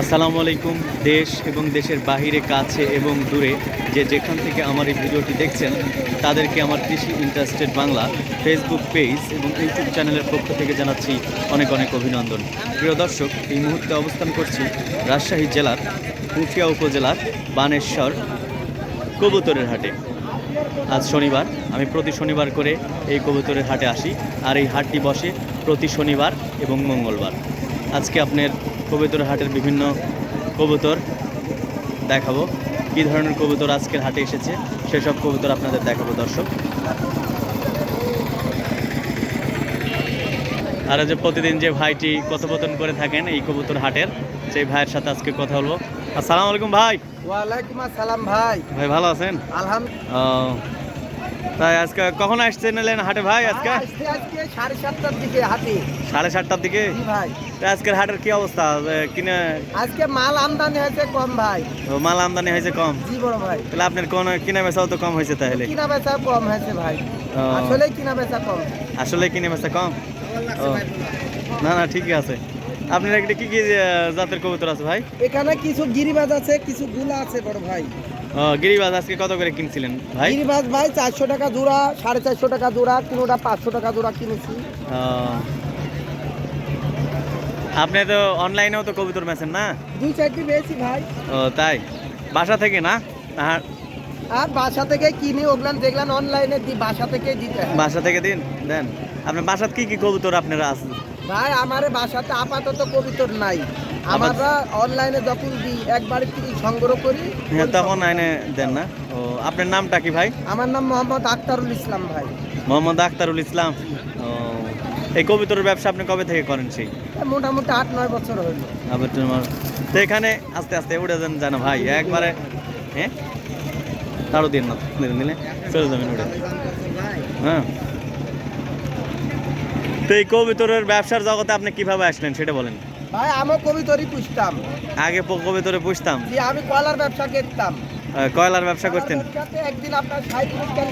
আসসালামু আলাইকুম, দেশ এবং দেশের বাহিরে, কাছে এবং দূরে যে যেখান থেকে আমার এই ভিডিওটি দেখছেন, তাদেরকে আমার কৃষি ইন্টারেস্টেড বাংলা ফেসবুক পেজ এবং ইউটিউব চ্যানেলের পক্ষ থেকে জানাচ্ছি অনেক অনেক অভিনন্দন। প্রিয় দর্শক, এই মুহূর্তে অবস্থান করছি রাজশাহী জেলার পুঠিয়া উপজেলার বানেশ্বর কবুতরের হাটে। আজ শনিবার, আমি প্রতি শনিবার করে এই কবুতরের হাটে আসি, আর এই হাটটি বসে প্রতি শনিবার এবং মঙ্গলবার। আজকে আপনার কবুতরের হাটের বিভিন্ন কবুতর দেখাবো। কী ধরনের কবুতর আজকের হাটে এসেছে সেসব কবুতর আপনাদের দেখাবো দর্শক। আর যে প্রতিদিন যে ভাইটি কথোপকথন করে থাকেন এই কবুতর হাটের সেই ভাইয়ের সাথে আজকে কথা বলব। আসসালামু আলাইকুম ভাই। ওয়ালাইকুম আসসালাম ভাই। ভাই ভালো আছেন? আলহামদুলিল্লাহ। তাই আজকে কখন আসছেন এলেন হাটে ভাই আজকে? সাড়ে সাতটার দিকে হাটে। সাড়ে সাতটার দিকে? ভাই। আজকের হাটের কি অবস্থা? কিনে আজকে মাল আমদানি হয়েছে কম ভাই। ও, মাল আমদানি হয়েছে কম? জি বড় ভাই। তাহলে আপনার কোন কিনে বেচাও তো কম হয়েছে তাহলে। কিনা বেচা কম হয়েছে ভাই। আসলে কিনা বেচা কম। আসলে কিনে বেচা কম? ও, না না ঠিকই আছে। আপনার একটা কি কি জাতের কবুতর আছে ভাই? এখানে কিছু গিরিবাজ আছে কিছু গুলা আছে বড় ভাই। গিরিবাজ আজকে কত করে কিনছিলেন ভাই? গিরিবাজ ভাই চারশো টাকা জোড়া সাড়ে চারশো টাকা জোড়া কোনোটা পাঁচশো টাকা জোড়া কিনেছি। আপনি তো অনলাইনেও তো কবুতর বেচেন না? দুই চারটি পেয়েছি ভাই? ও তাই? বাসা থেকে না? আর আর বাসা থেকে কিনে ওগুলান দেখলাম অনলাইনে দি বাসা থেকে দিতে বাসা থেকে দিন দেন। আপনার বাসাত কি কি কবুতর আপনারা আছে? ভাই আমার বাসাতে আপাতত কবিতর নাই। আমরা অনলাইনে যখন দিই একবার থেকে সংগ্রহ করি। হ্যাঁ তখন আইনে দেন না। ও আপনার নামটা কি ভাই? আমার নাম মোহাম্মদ আক্তারুল ইসলাম ভাই। মোহাম্মদ আখতারুল ইসলাম। ও এই কবিতর ব্যবসা আপনি কবে থেকে করেন সেই? মোটামুটি আট নয় বছর হইল। আবার তোমার তো এখানে আস্তে আস্তে উড়ে যান জানো ভাই। একবারে হ্যাঁ? তারও দিন না দিন দিলে চলে যাবেন উড়ে। হ্যাঁ? তো এই কবিতরের ব্যবসার জগতে আপনি কীভাবে আসলেন সেটা বলেন। ভাই আমি কবিতরই পুষতাম। আগে কবিতরে পুষতাম? জি আমি কলার ব্যবসা করতাম। কয়লার ব্যবসা করতেন? একদিন আপনার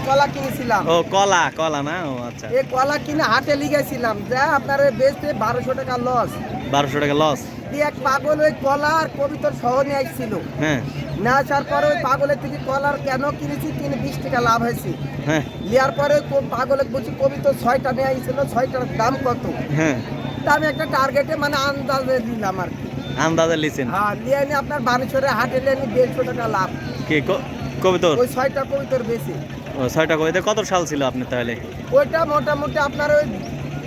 কলা কিনেছিলাম। ও কলা কলা না? ও আচ্ছা। এই কলা কিনে হাটে লিগেছিলাম যা আপনার বেচতে বারোশো টাকা লস বারোশো টাকা লস দিয়ে এক পাগল ওই কলা আর কবিতর সহ নিয়ে আসছিল। হ্যাঁ। না আসার পরে ওই পাগলের থেকে কলার কেন কিনেছি কিনে বিশ টাকা লাভ হয়েছে। হ্যাঁ। নেওয়ার পরে ওই কো- পাগলে বলছি ছয়টা নিয়ে ছয়টার দাম কত? হ্যাঁ। তা আমি একটা টার্গেটে মানে আন্দাজে নিলাম আর কি। আন্দাজে লিছেন। হ্যাঁ নিয়ে আপনার বানেশ্বরে হাটে নিয়ে দেড়শো টাকা লাভ। কি কবিতর? ওই ছয়টা কবিতর বেশি। ও ছয়টা কত সাল ছিল আপনার তাহলে? ওইটা মোটামুটি আপনার ওই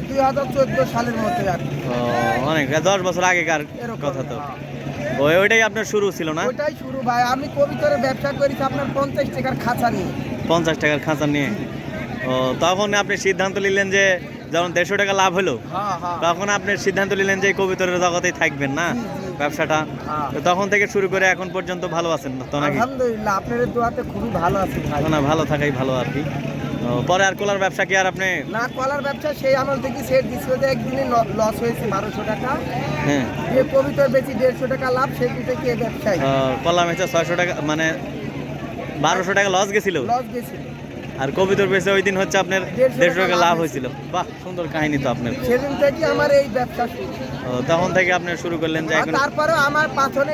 দুই হাজার চোদ্দ সালের মধ্যে আর। অনেক দশ বছর আগেকার কথা তো। হ্যাঁ। ওই ওইটাই আপনার শুরু ছিল না? ওইটাই শুরু ভাই। আমি কবিতরের ব্যবসা করেছি আপনার পঞ্চাশ টাকার খাঁচা নিয়ে। পঞ্চাশ টাকার খাঁচা নিয়ে? ও তখন আপনি সিদ্ধান্ত নিলেন যে যখন দেড়শো টাকা লাভ হলো হ্যাঁ হ্যাঁ। তখন আপনি সিদ্ধান্ত নিলেন যে কবিতরের জগতেই থাকবেন না। ব্যবসাটা। তো তখন থেকে শুরু করে এখন পর্যন্ত ভালো আছেন তো নাকি? আলহামদুলিল্লাহ আপনার দোয়াতে খুবই ভালো আছে না ভালো থাকাই ভালো আর কি। পরে আর কোলার ব্যবসা কি আর আপনি? না কলার ব্যবসা সেই আমল থেকে সেট দিছিল যে একদিনে লস হয়েছে বারোশো টাকা। হ্যাঁ। যে কবিতার বেশি দেড়শো টাকা লাভ সেদিন থেকে এই ব্যবসায়? কলা মেচে ছয়শো টাকা মানে বারোশো টাকা লস গেছিল? লস গেছিল। আর কবিতর বেচে ওই দিন হচ্ছে আপনার দেড়শো টাকা লাভ হয়েছিল। বাহ সুন্দর কাহিনী তো আপনার। সেদিন থেকে আমার এই ব্যবসা শুরু। তখন থেকে আপনি শুরু করলেন যে এখন তারপরে আমার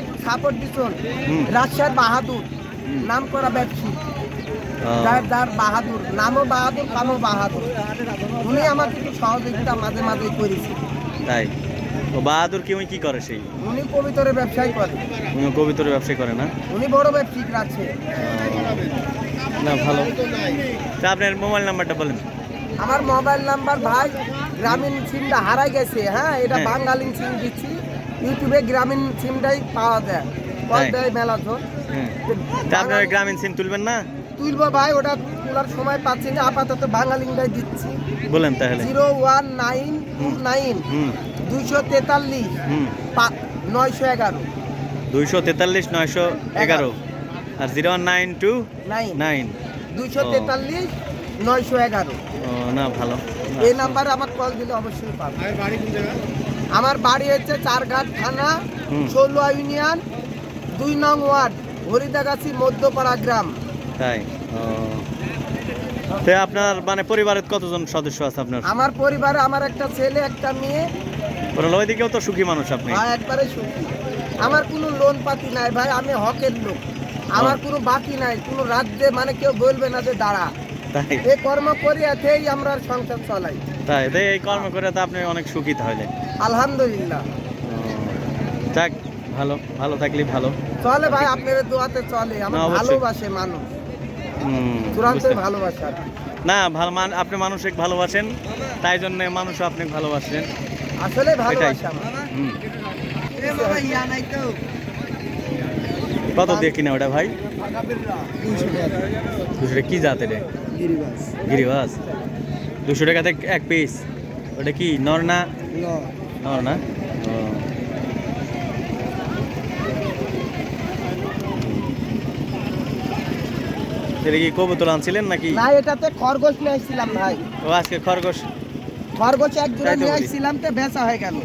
একটু সাপোর্ট দিচ্ছেন হুম। রাজশাহীর বাহাদুর। নাম করা ব্যবসী ও, যার যার বাহাদুর নামও বাহাদুর কামও বাহাদুর। উনি আমাকে একটু সহযোগিতা মাঝে মাঝে করেছে। তাই? ও বাহাদুর কি উনি কি করে সেই? উনি কবিতরের ব্যবসায় করে। উনি কবিতর ব্যবসা করে না? উনি বড় ব্যবসায়িক রাখছে না ভালো। তা আপনার মোবাইল নাম্বারটা বলেন। আমার মোবাইল নাম্বার ভাই গ্রামীণ সিমটা হারাই গেছে হ্যাঁ? এটা হ্যাঁ। বাঙালি সিম দিচ্ছি। ইউটিউবে গ্রামীণ সিমটাই পাওয়া যায়। কল তাই? দেয় মেলা হ্যাঁ। তা আপনার গ্রামীণ সিম তুলবেন না? তুলবো ভাই ওটা তোলার সময় পাচ্ছি না আপাতত বাঙালিটাই দিচ্ছি। বলেন তাহলে। Zero one nine two nine হুম। দুইশো তেতাল্লিশ হুম। নয়শো এগারো। দুইশো তেতাল্লিশ নয়শো এগারো। আর zero nine two nine. Nine. দুইশো তেতাল্লিশ নয়শো এগারো। না ভালো। এই নাম্বারে আমার কল দিলে অবশ্যই পাবে। আমার বাড়ি হচ্ছে চারঘাট থানা। ষোলো ইউনিয়ন দুই নং ওয়ার্ড হরিদাগাছি মধ্যপাড়া গ্রাম। তাই? তো আপনার মানে পরিবারের কতজন সদস্য আছে আপনার? আমার পরিবারে আমার একটা ছেলে একটা মেয়ে। ওরা ওইদিকেও তো সুখী মানুষ আপনি। আর একবারে সুখী। আমার কোনো লোন পাতি নাই ভাই আমি হকের লোক। আমার কোনো বাকি নাই কোনো রাজ্যে মানে কেউ বলবে না যে দাঁড়া। তাই। এই কর্ম করিয়াতেই আমরা সংসার চলাই। তাই তাই এই কর্ম করে তো আপনি অনেক সুখী তাহলে। আলহামদুলিল্লাহ। যাক ভালো ভালো থাকলে ভালো। চলে ভাই আপনার দোয়াতে চলে। আমার ভালোবাসে মানুষ। ভালোবাসে। না ভালো মান আপনি মানুষকে ভালোবাসেন তাই জন্য মানুষও আপনি ভালোবাসেন। আসলে ভালোবাসে। কত দিয়ে কিনা ওটা ভাই? তিনশো টাকা। দুশো টাকা। কি জাতের রে গিরিবাস। গিরিবাস। দুশো টাকাতে এক পিস ওটা কি নর না? নর না ও। এটা কি কবুতর আনছিলেন নাকি? না এটাতে খরগোশ নিয়ে আসছিলাম ভাই। ও আজকে খরগোশ। খরগোশ এক জোড়া নিয়ে। আসছিলাম তো বেচা হয়ে গেল।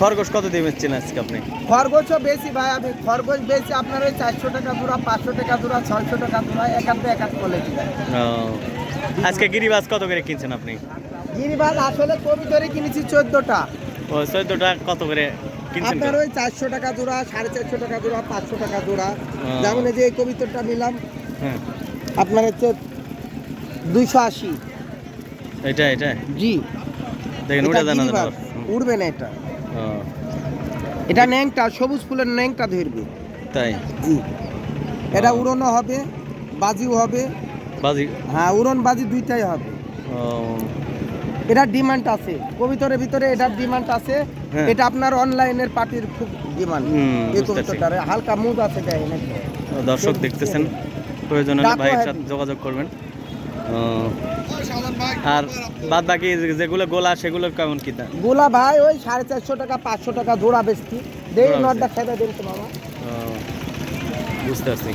খরগোশ কত দিয়ে বেচছেন আজকে আপনি? খরগোশও বেশি ভাই আমি খরগোশ বেশি আপনার ওই চারশো টাকা জোড়া পাঁচশো টাকা জোড়া ছয়শো টাকা জোড়া একান্ত একাত কোয়ালিটি আজকে গিরিবাস কত করে কিনছেন আপনি? গিরিবাজ আসলে কবি ধরে কিনেছি চোদ্দটা। ও চোদ্দটা কত করে কিনছেন আপনার ওই চারশো টাকা জোড়া সাড়ে চারশো টাকা জোড়া পাঁচশো টাকা ও। যেমন এই যে এই কবিতরটা নিলাম আপনার হচ্ছে দুইশো আশি। এটা এটা? জি। দেখেন জানা উড়বে না এটা। এটা ন্যাংটা সবুজ ফুলের ন্যাংটা ধরবে। তাই? জি। এটা। উড়নো হবে বাজিও হবে। বাজি? হ্যাঁ উড়ন বাজি দুইটাই হবে। এটার ডিমান্ড আছে। কবিতরের ভিতরে এটার ডিমান্ড আছে। হ্যাঁ। এটা আপনার অনলাইনের পার্টির খুব ডিমান্ড। এই কবিতরটার হালকা মুদ আছে দেখেন। দর্শক দেখতেছেন। প্রয়োজন হলে ভাইয়ের সাথে যোগাযোগ করবেন। আর বাদ বাকি যেগুলো গোলা সেগুলো কেমন কি দাম? গোলা ভাই ওই সাড়ে চারশো টাকা পাঁচশো টাকা জোড়া বেচতি দেই নটটা। খেতে দিন তো ও, বুঝতে পারছি।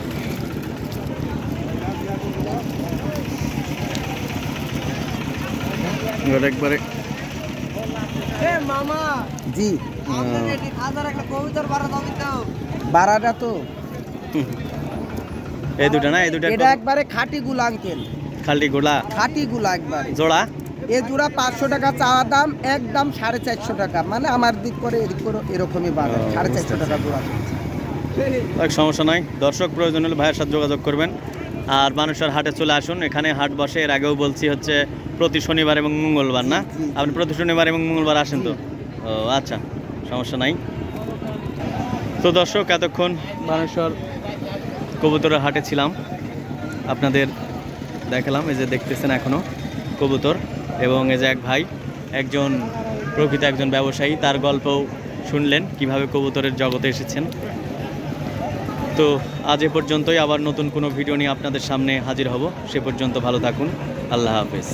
একবারে মামা জি। বাড়াটা তো। এই দুটো না? এই দুটো এটা একবারে খাঁটি গুলা আঙ্কেল। খালি গোলা খাঁটি গুলা একবারে। জোড়া? এ জোড়া পাঁচশো টাকা চাওয়া দাম একদম সাড়ে চারশো টাকা। মানে আমার দিক করে এদিক করে এরকমই বাড়ে সাড়ে চারশো টাকা জোড়া। এক সমস্যা নাই। দর্শক প্রয়োজন হলে ভাইয়ের সাথে যোগাযোগ করবেন। আর মানুষের হাটে চলে আসুন। এখানে হাট বসে। এর আগেও বলছি হচ্ছে প্রতি শনিবার এবং মঙ্গলবার না। আপনি প্রতি শনিবার এবং মঙ্গলবার আসেন তো? ও আচ্ছা। সমস্যা নাই। তো দর্শক এতক্ষণ মানুষের কবুতরের হাটে ছিলাম। আপনাদের দেখালাম, এই যে দেখতেছেন এখনও কবুতর এবং এই যে এক ভাই, একজন প্রকৃত একজন ব্যবসায়ী, তার গল্পও শুনলেন, কীভাবে কবুতরের জগতে এসেছেন। তো আজ এ পর্যন্তই, আবার নতুন কোনো ভিডিও নিয়ে আপনাদের সামনে হাজির হব। সে পর্যন্ত ভালো থাকুন, আল্লাহ হাফেজ।